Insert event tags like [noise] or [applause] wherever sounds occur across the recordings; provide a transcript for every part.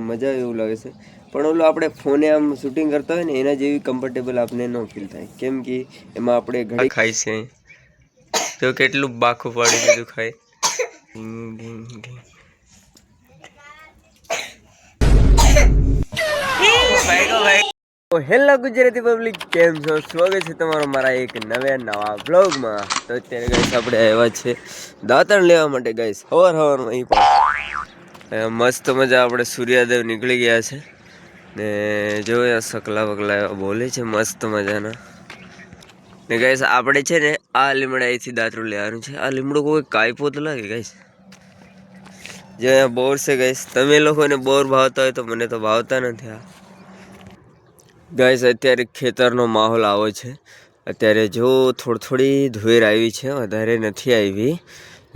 મજા એવું લાગે છે. પણ ઓલું આપણે ફોને આમ શૂટિંગ કરતા હોય ને એના જેવી કમ્ફર્ટેબલ આપણે ન ફીલ થાય. કેમ કે એમાં આપણે ઘણી ખાય છે. તો કેટલું બાખું પાડી દીધું ખાય. હેલો ગુજરાતી પબ્લિક કેમ છો? સ્વાગત છે તમારો મારા એક નવા નવા બ્લોગમાં તો અત્યારે ગાઈસ આપણે આવ્યા છે દાંતણ લેવા માટે ગાઈસ હવાર હવારમાં અહીં પણ મસ્ત મજા આપણે સૂર્યાદેવ નીકળી ગયા છે. ને જોયા સકલા બકલા બોલે છે મસ્ત મજાના. ને ગાઈસ આપણે છે ને આ લીમડા અહીંથી દાંતરું લેવાનું છે. આ લીમડો કોઈ કાયપો તો લાગે ગાઈસ જે અહીંયા બોર છે ગાઈસ તમે લોકોને બોર ભાવતા હોય તો મને તો ભાવતા નથી આ. ગાઈસ અત્યારે ખેતરનો માહોલ આવો છે. અત્યારે જો થોડી થોડી ધોઈર આવી છે, વધારે નથી આવી.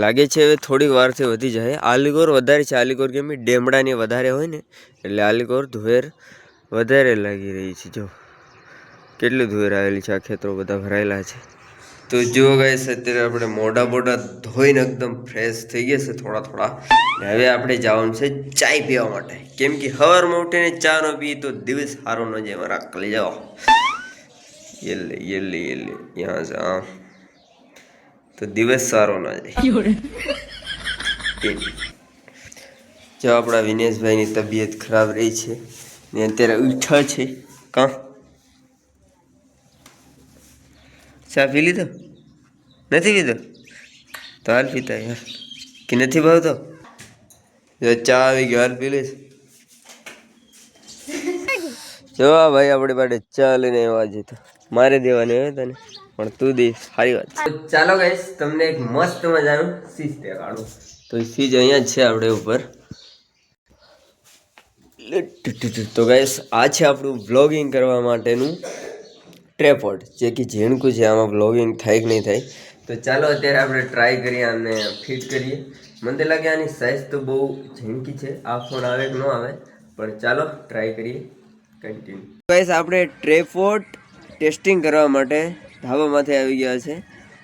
લાગે છે હવે થોડીક વારથી વધી જાય આલીગોર વધારે છે આલીગોર કેમ ડેમડાની વધારે હોય ને એટલે આલીગોર ધુવેર વધારે લાગી રહી છે જો કેટલી ધુવેર આવેલી છે આ ખેતરો બધા ભરાયેલા છે તો જુઓ ગાઈસ અત્યારે આપણે મોઢા મોઢા ધોઈને એકદમ ફ્રેશ થઈ ગયા છે થોડા થોડા હવે આપણે જવાનું છે ચાય પીવા માટે કેમ કે સવારમાં ઉઠીને ચા ન પી તો દિવસ સારો ન જાય મારા કલી જાઓ યલે યલે યલે ત્યાં સે હા તો દિવસ સારો ના જાય. જો આપણા વિનેશભાઈની તબિયત ખરાબ રહી છે ને અત્યારે ઉઠા છે. કાં? ચા પી લીધો? નથી પીધો? તો હાલ પીતા યાર કે નથી ભાવતો? જો ચા આવી ગયો હાલ પી લઈશ. જો ભાઈ આપણે માટે ચાલીને એવા આવ્યા મારે દેવાની હોય તને. પણ તું દે સારી વાત ચાલો ગઈશ તમને એક મસ્ત મજાનું સીઝ દેખાડું. તો સીઝ અહીંયા જ છે આપણે ઉપર. તો ગઈશ આ છે આપણું વ્લોગિંગ કરવા માટેનું ટ્રેપોડ જે કે ઝીણકું છે આમાં બ્લોગિંગ થાય કે નહીં થાય. તો ચાલો અત્યારે આપણે ટ્રાય કરીએ અને ફિટ કરીએ. મને તો લાગે આની સાઇઝ તો બહુ ઝીણકી છે આ ફોન આવે કે ન આવે. પણ ચાલો ટ્રાય કરીએ. કન્ટિન્યુ ગાઈસ આપણે ટ્રેફોર્ટ ટેસ્ટિંગ કરવા માટે ધાબામાંથી આવી ગયા છે.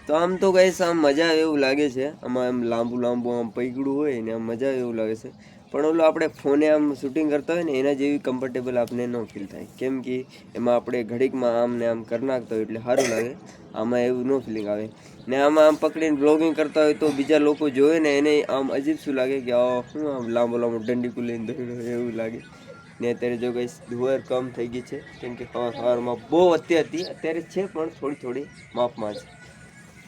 તો આમ તો ગાઈસ આમ મજા એવું લાગે છે. આમાં આમ લાંબુ લાંબુ આમ પૈગડું હોય ને આમ મજા એવું લાગે છે. પણ ઓલું આપણે ફોને આમ શૂટિંગ કરતા હોય ને, એના જેવી કમ્ફર્ટેબલ આપણે ન ફીલ થાય. કેમ કે એમાં આપણે ઘડીકમાં આમ ને આમ કરી નાખતા હોય એટલે સારું લાગે. આમાં એવું ન ફિલિંગ આવે. ને આમાં આમ પકડીને બ્લોગિંગ કરતા હોય તો બીજા લોકો જોવે ને, એને આમ અજીબ શું લાગે કે આ શું આમ લાંબો લાંબો દંડીકું લઈને એવું લાગે. ને અત્યારે જો ગઈ ધુવર કમ થઈ ગઈ છે, કેમ કે સવાર સવારમાં બહુ અત્યારે હતી, અત્યારે છે પણ થોડી થોડી માપમાં છે.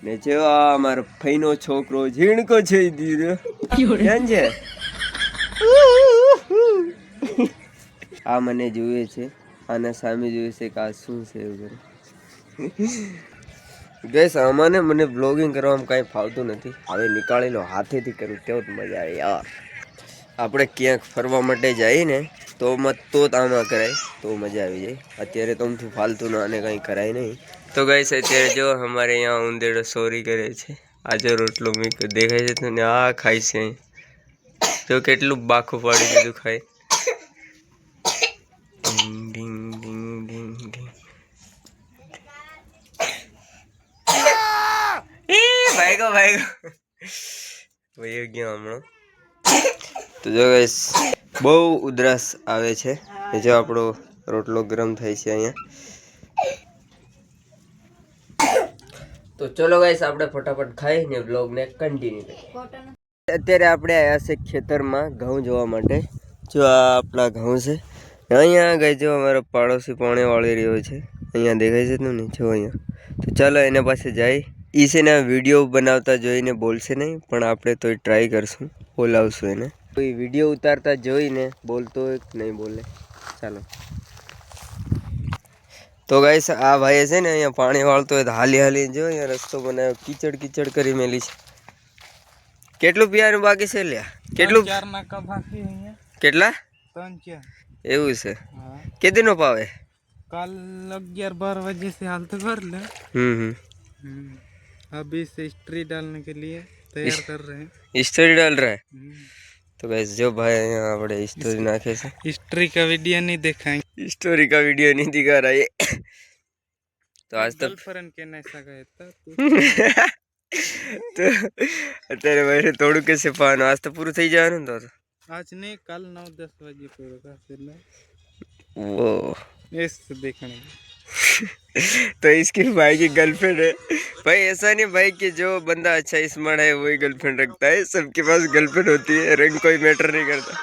ને જેવો આ અમારો ફઈનો છોકરો ઝીણકો છે ધીરે. છે? આ મને જુએ છે, આના સામે જુએ છે કે આ શું છે એવું ગઈસ આમાંને મને બ્લોગિંગ કરવામાં કાંઈ ફાવતું નથી. હવે નીકાળેલો, હાથેથી કરું, તેવો જ મજા આવે, યાર. આપણે ક્યાંક ફરવા માટે જઈએ ને તો મત તો આમાં કરાય તો મજા આવી જાય. અત્યારે તો અમથું ફાલતું ના અને કંઈ કરાય નહીં. તો ગઈસ અત્યારે જો અમારે અહીંયા ઉંદેડો સોરી કરે છે. આજે રોટલો મીક દેખાય છે તને? આ ખાય છે. તો કેટલું બાખું પાડી દીધું ખાય. ડિંગ ડિંગ ડિંગ ડિંગ ડિંગ ઈ ભાઈગો ભાઈગો ભાઈ ગયો હમણાં. તો જો guys, બહુ ઉધરસ આવે છે જો આપણો રોટલો ગરમ થાય છે અહીંયા. તો ચલો ગાઈસ આપણે ફટાફટ ખાઈને બ્લોગને કન્ટિન્યુ કરીએ. અત્યારે આપણે આવ્યા છે ખેતરમાં ઘઉં જોવા માટે. જો આ આપણા ઘઉં છે. અહીંયા ગઈ જો અમારો પાડોશી પાણી વાળી રહ્યો છે. અહીંયા દેખાય છે તું ને જો અહીંયા. તો ચાલો એના પાસે જાય. એ છે ને વીડિયો બનાવતા જોઈને બોલશે નહીં પણ આપણે તોય ટ્રાય કરશું. બોલાવશું એને કોઈ વિડીયો ઉતારતા જોઈને બોલતો હોય કે નહીં બોલે ચાલો તો ગાઈસ આ ભાઈએ છે ને અહીંયા પાણી વાળતો હોય તો હાલી હાલી જો અહીંયા રસ્તો બનાવ્યો કીચડ કીચડ કરી મેલી છે કેટલું પીવાનું બાકી છે લ્યા કેટલું ચાર નાકા બાકી અહીંયા કેટલા ત્રણ ચાર એવું છે हाँ કેટલીનો પાવે कल ग्यारह बारह बजे से हाल तो भर ले હમ हम्म अभी से स्ट्री डालने के लिए तैयार कर रहे हैं स्टोरी डाल रहा है हम्म। तो गाइस जो भाई यहाँ આપણે स्टोरी નાખે છે स्ट्री का वीडियो नहीं दिखाएंगे स्टोरी का वीडियो नहीं दिखा रहा ये तो आज तक गर्लफ्रेंड के ऐसा गए था तू તો અત્યારે ભાઈ થોડું કે છે પાવાનું આજ તો પૂરું થઈ જવાનું ને તો आज नहीं कल नौ दस बजे पूरा का फिर ना वो इस देखने [laughs] तो इसकी भाई की गर्लफ्रेंड है भाई ऐसा नहीं भाई कि जो बंदा अच्छा स्मार्ट है वही गर्लफ्रेंड रखता है सबके पास गर्लफ्रेंड होती है रंग कोई मैटर नहीं करता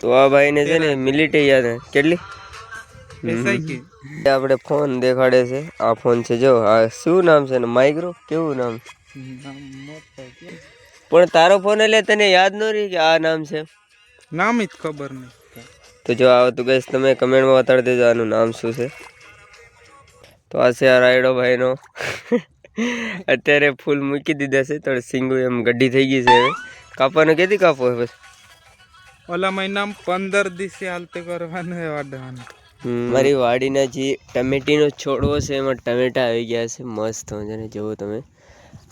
તો આ ભાઈને છે ને મિલિટરી યાદ હે કેટલી ऐसा ही के આપણે ફોન દેખાડે છે આ ફોન છે જો આ શું નામ છે ને માઇક્રો કેવું નામ नाम मत है પણ તારો ફોન એટલે તને યાદ ન રહી કે આ નામ છે नाम ही खबर नहीं था તો જો આવો તો ગઈશ તમે કમેન્ટમાં બતાડી દેજો આનું નામ શું છે. તો આ છે આ રાયડો ભાઈનો. [laughs] અત્યારે ફૂલ મૂકી દીધા છે તો સિંગુ એમ ગઢી થઈ ગઈ છે હવે. કાપવાનો કેથી કાપો હવે ઓલા મહિનામાં પંદર દિવસે હાલતે કરવાનું હે વાડવાનું મારી વાડીના જે ટમેટીનો છોડવો છે એમાં ટમેટા આવી ગયા છે મસ્ત મજાને જુઓ તમે.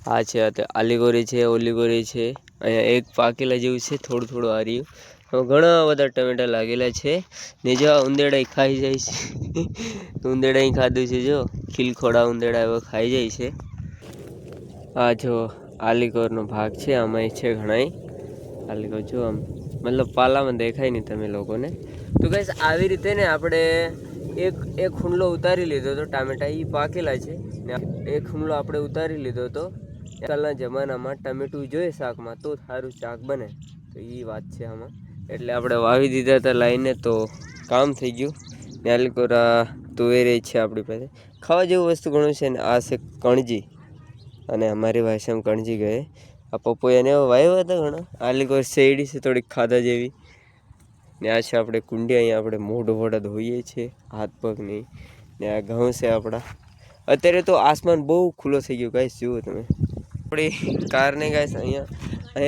આ છે આલીગોરી છે ઓલીગોરી છે. અહીંયા એક પાકેલા જેવું છે થોડું થોડું આ રહ્યું ઘણા બધા ટમેટા લાગેલા છે. ને જો ઉંદેડા ખાઈ જાય છે. ઉંદેડા ખાધું છે જો. ખીલખોડા ઉંદેડા એવા ખાઈ જાય છે. આ જો આલીકોરનો ભાગ છે. આમાં છે ઘણાય. આલીકોર જો આમ મતલબ પાલામાં દેખાય નહીં તમે લોકોને. તો ગઈસ આવી રીતે ને આપણે એક એક હુંડલો ઉતારી લીધો હતો ટામેટા એ પાકેલા છે. એક હુંડલો આપણે ઉતારી લીધો હતો કાલના જમાનામાં ટમેટું જોઈએ શાકમાં તો સારું શાક બને. તો એ વાત છે આમાં. એટલે આપણે વાવી દીધા હતા લાઈને તો કામ થઈ ગયું. નાલકોરા તુવેરે છે આપણી પાસે. ખાવા જેવું વસ્તુ ઘણું છે ને, આ છે કણજી. અને અમારી ભાષામાં કણજી ગયે આ પપોયાને વાવ્યા હતા ઘણા. આલીકોર શેરડી છે, થોડીક ખાધા જેવી. ને આ છે આપણે કુંડી, અહીંયા આપણે મોઢું મોઢા ધોઈએ છીએ, હાથ પગ નહીં. ને આ ઘઉં છે આપણા. અત્યારે તો આસમાન બહુ ખુલ્લો થઈ ગયો કાંઈ જુઓ તમે. આપણી કારને ગાઈશ અહીંયા.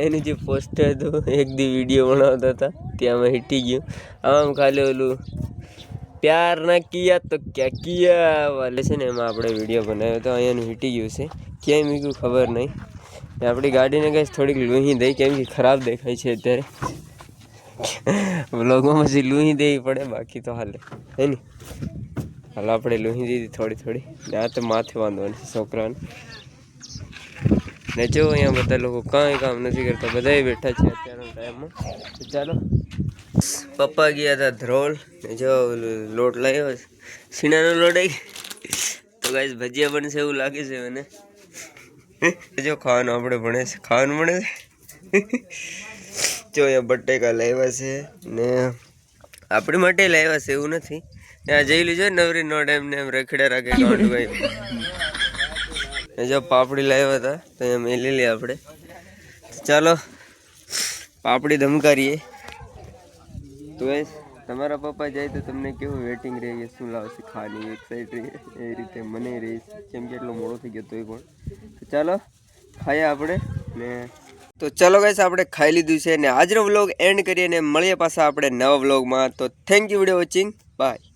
એનું જે પોસ્ટર હતું એક દી વીડિયો બનાવતા હતા, ત્યાં અમે હિટી ગયું. આમ ખાલી ઓલું, પ્યાર ના કિયા તો ક્યાં કિયા? વાલે છે ને એમાં આપણે વીડિયો બનાવ્યો હતો અહીંયાનું હિટી ગયું છે. ક્યાંય મૂક્યું ખબર નહીં. આપણી ગાડીને કાંઈ થોડીક લોહી દઈ, કેમ કે ખરાબ દેખાય છે અત્યારે. વ્લોગમાં પછી લોહી દેવી પડે, બાકી તો હાલે. હે ને? હાલ આપણે લોહી દીધી થોડી થોડી. આ તો માથે વાંધો નહીં, છોકરાને. ને જો અહીંયા બધા લોકો કાંઈ કામ નથી કરતા બધા બેઠા છે અત્યારના ટાઈમમાં. ચાલો. પપ્પા ગયા હતા ધ્રોલ, ને જો લોટ લાવ્યો સીણાનો લોટ આવી તો ગાઈસ ભજીયા બનશે એવું લાગે છે મને. જો ખાવાનું આપણે ભણે છે. ખાવાનું ભણે છે? જો અહીંયા બટેકા લાવ્યા છે, ને આપણી માટે લાવ્યા છે એવું નથી. ત્યાં જઈ લીધો નવરી નો ટાઈમ ને એમ રખડ્યા રાખે કાંડ ભાઈ જો પાપડી લાવ્યા હતા, તો અહીંયા લઈએ આપણે. ચાલો, પાપડી ધમકારીએ. તો એ તમારા પપ્પા જાય તો તમને કેવું વેટિંગ રહે કે શું લાવશે ખાલી એક્સાઇટ રહે, એ રીતે મને રહી કેમ કે એટલો મોડો થઈ ગયો તોય પણ. તો ચાલો, ખાઈએ આપણે ને તો ચાલો ગાઈસ આપણે ખાઈ લીધું છે ને આજનો વ્લોગ એન્ડ કરીએ ને મળીએ પાછા આપણે નવા વ્લોગમાં તો thank you video watching bye